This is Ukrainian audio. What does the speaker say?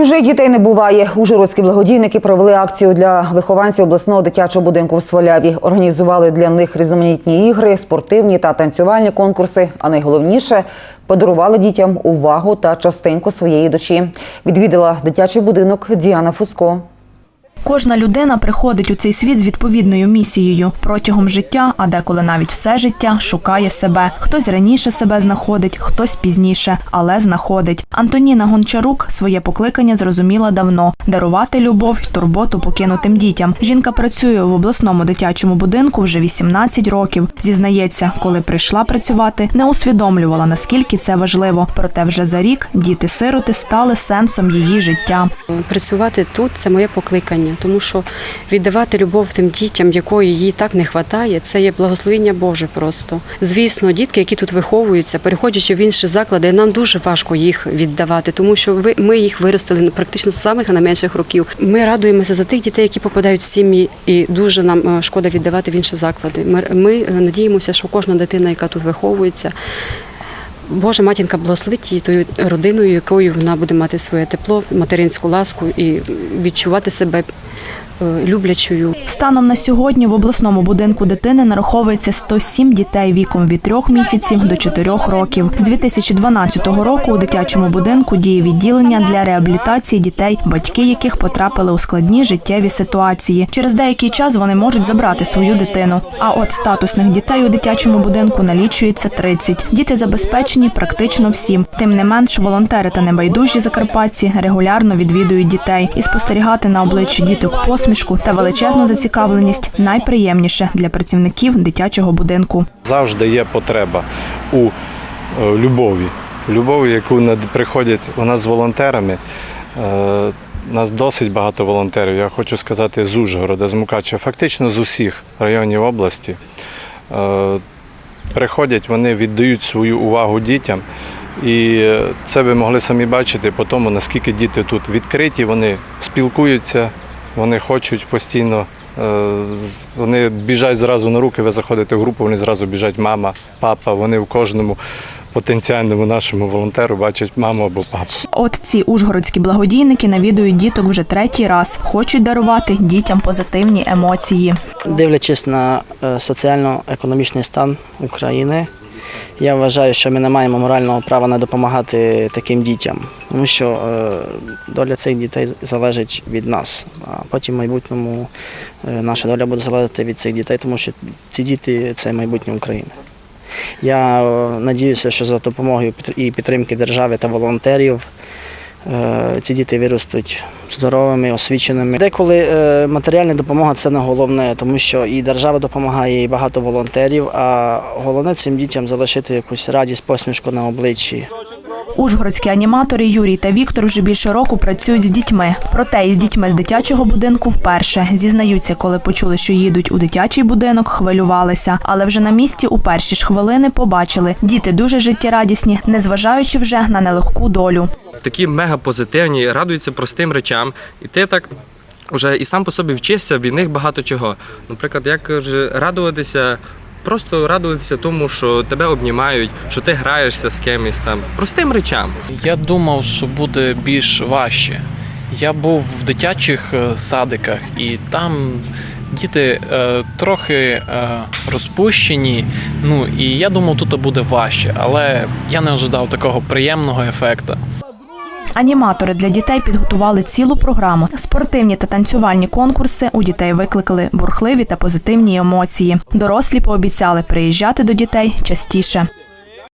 Чужих дітей не буває. Ужгородські благодійники провели акцію для вихованців обласного дитячого будинку в Сваляві. Організували для них різноманітні ігри, спортивні та танцювальні конкурси. А найголовніше подарували дітям увагу та частинку своєї душі. Відвідала дитячий будинок Діана Фуско. Кожна людина приходить у цей світ з відповідною місією. Протягом життя, а деколи навіть все життя, шукає себе. Хтось раніше себе знаходить, хтось пізніше, але знаходить. Антоніна Гончарук своє покликання зрозуміла давно дарувати любов й турботу покинутим дітям. Жінка працює в обласному дитячому будинку вже 18 років. Зізнається, коли прийшла працювати, не усвідомлювала наскільки це важливо. Проте вже за рік діти-сироти стали сенсом її життя. Працювати тут це моє покликання, тому що віддавати любов тим дітям, якої їй так не вистачає, це є благословіння Боже просто. Звісно, дітки, які тут виховуються, переходячи в інші заклади, нам дуже важко їх віддавати, тому що ми їх виростили практично з самих найменших років. Ми радуємося за тих дітей, які попадають в сім'ї, і дуже нам е, шкода віддавати в інші заклади. Ми, ми е, надіємося, що кожна дитина, яка тут виховується, Божа матінка благословить її тою родиною, якою вона буде мати своє тепло, материнську ласку і відчувати себе люблячою. Станом на сьогодні в обласному будинку дитини нараховується 107 дітей віком від 3 місяців до 4 років. З 2012 року у дитячому будинку діє відділення для реабілітації дітей, батьки яких потрапили у складні життєві ситуації. Через деякий час вони можуть забрати свою дитину. А от статусних дітей у дитячому будинку налічується 30. Діти забезпечені практично всім. Тим не менш, волонтери та небайдужі закарпатці регулярно відвідують дітей і спостерігати на обличчі діток посмішку та величезну зацікавленість найприємніше для працівників дитячого будинку. Завжди є потреба у е, любові. Любові, яку приходять у нас з волонтерами. Е, У нас досить багато волонтерів, я хочу сказати, з Ужгорода, з Мукачева, фактично з усіх районів області. Е, Приходять, вони віддають свою увагу дітям. І це ви могли самі бачити по тому, наскільки діти тут відкриті, вони спілкуються, вони хочуть постійно. е, Вони біжать зразу на руки, ви заходите в групу, вони зразу біжать мама, папа. Вони в кожному потенціальному нашому волонтеру бачать маму або папу. От ці ужгородські благодійники навідують діток вже третій раз, хочуть дарувати дітям позитивні емоції. Дивлячись на е, соціально-економічний стан України, я вважаю, що ми не маємо морального права не допомагати таким дітям, тому що е, доля цих дітей залежить від нас. А потім в майбутньому е, наша доля буде залежати від цих дітей, тому що ці діти це майбутнє України. Я е, надіюся, що за допомогою і підтримки держави та волонтерів е, ці діти виростуть здоровими, освіченими. Деколи е, матеріальна допомога це не головне, тому що і держава допомагає, і багато волонтерів. А головне цим дітям залишити якусь радість, посмішку на обличчі. Ужгородські аніматори Юрій та Віктор вже більше року працюють з дітьми. Проте із дітьми з дитячого будинку вперше зізнаються, коли почули, що їдуть у дитячий будинок, хвилювалися. Але вже на місці у перші ж хвилини побачили, діти дуже життєрадісні, незважаючи вже на нелегку долю. такі мега позитивні, радуються простим речам, і ти так вже і сам по собі вчишся від них багато чого. Наприклад, як радуватися, просто радуватися тому, що тебе обнімають, що ти граєшся з кимось там, простим речам. Я думав, що буде більш важче. Я був в дитячих е, садиках, і там діти е, трохи е, розпущені. Ну і я думав, тут буде важче, але я не ожидав такого приємного ефекту. Аніматори для дітей підготували цілу програму. Спортивні та танцювальні конкурси у дітей викликали бурхливі та позитивні емоції. Дорослі пообіцяли приїжджати до дітей частіше.